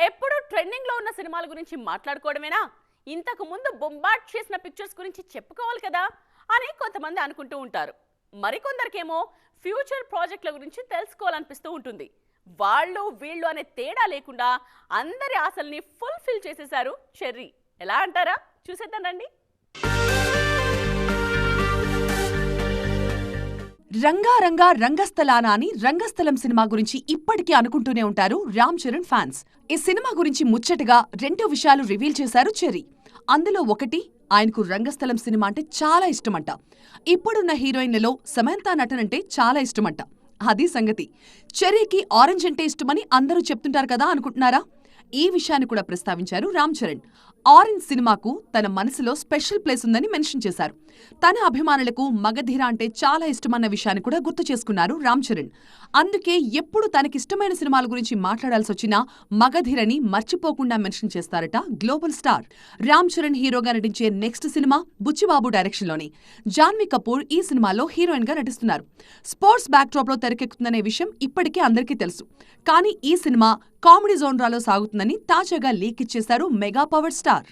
ఎప్పుడు ట్రెండింగ్లో ఉన్న సినిమాల గురించి మాట్లాడుకోవడమేనా? ఇంతకు ముందు బొంబాట్ చేసిన పిక్చర్స్ గురించి చెప్పుకోవాలి కదా అని కొంతమంది అనుకుంటూ ఉంటారు. మరికొందరికేమో ఫ్యూచర్ ప్రాజెక్టుల గురించి తెలుసుకోవాలనిపిస్తూ ఉంటుంది. వాళ్ళు వీళ్ళు అనే తేడా లేకుండా అందరి ఆశల్ని ఫుల్ఫిల్ చేసేశారు చెర్రీ. ఎలా అంటారా? చూసేద్దాం రండి. రంగారంగా రంగస్థలాన అని రంగస్థలం సినిమా గురించి ఇప్పటికీ అనుకుంటూనే ఉంటారు రామ్ చరణ్ ఫ్యాన్స్. ఈ సినిమా గురించి ముచ్చటగా రెండు విషయాలు రివీల్ చేశారు చెర్రీ. అందులో ఒకటి ఆయనకు రంగస్థలం సినిమా అంటే చాలా ఇష్టమంట. ఇప్పుడున్న హీరోయిన్లలో సమంతా నటనంటే చాలా ఇష్టమంట. అది సంగతి. చెరీకి ఆరెంజ్ అంటే ఇష్టమని అందరూ చెప్తుంటారు కదా అనుకుంటున్నారా? ఈ విషయాన్ని కూడా ప్రస్తావించారు రామ్ చరణ్. ఆరెంజ్ సినిమాకు తన మనసులో స్పెషల్ ప్లేస్ ఉందని మెన్షన్ చేశారు. తన అభిమానులకు మగధీర అంటే చాలా ఇష్టమన్న విషయాన్ని కూడా గుర్తు చేసుకున్నారు రామ్ చరణ్. అందుకే ఎప్పుడు తనకిష్టమైన సినిమాల గురించి మాట్లాడాల్సి వచ్చినా మగధీరని మర్చిపోకుండా మెన్షన్ చేస్తారట గ్లోబల్ స్టార్. రామ్ చరణ్ హీరోగా నటించే నెక్స్ట్ సినిమా బుచ్చిబాబు డైరెక్షన్లోని. జాన్వీ కపూర్ ఈ సినిమాలో హీరోయిన్గా నటిస్తున్నారు. స్పోర్ట్స్ బ్యాక్డ్రాప్లో తెరకెక్కుతుందనే విషయం ఇప్పటికే అందరికీ తెలుసు. కానీ ఈ సినిమా కామెడీ జోన్రాలో సాగుతుందని తాజాగా లీక్ ఇచ్చేశారు మెగా పవర్ స్టార్.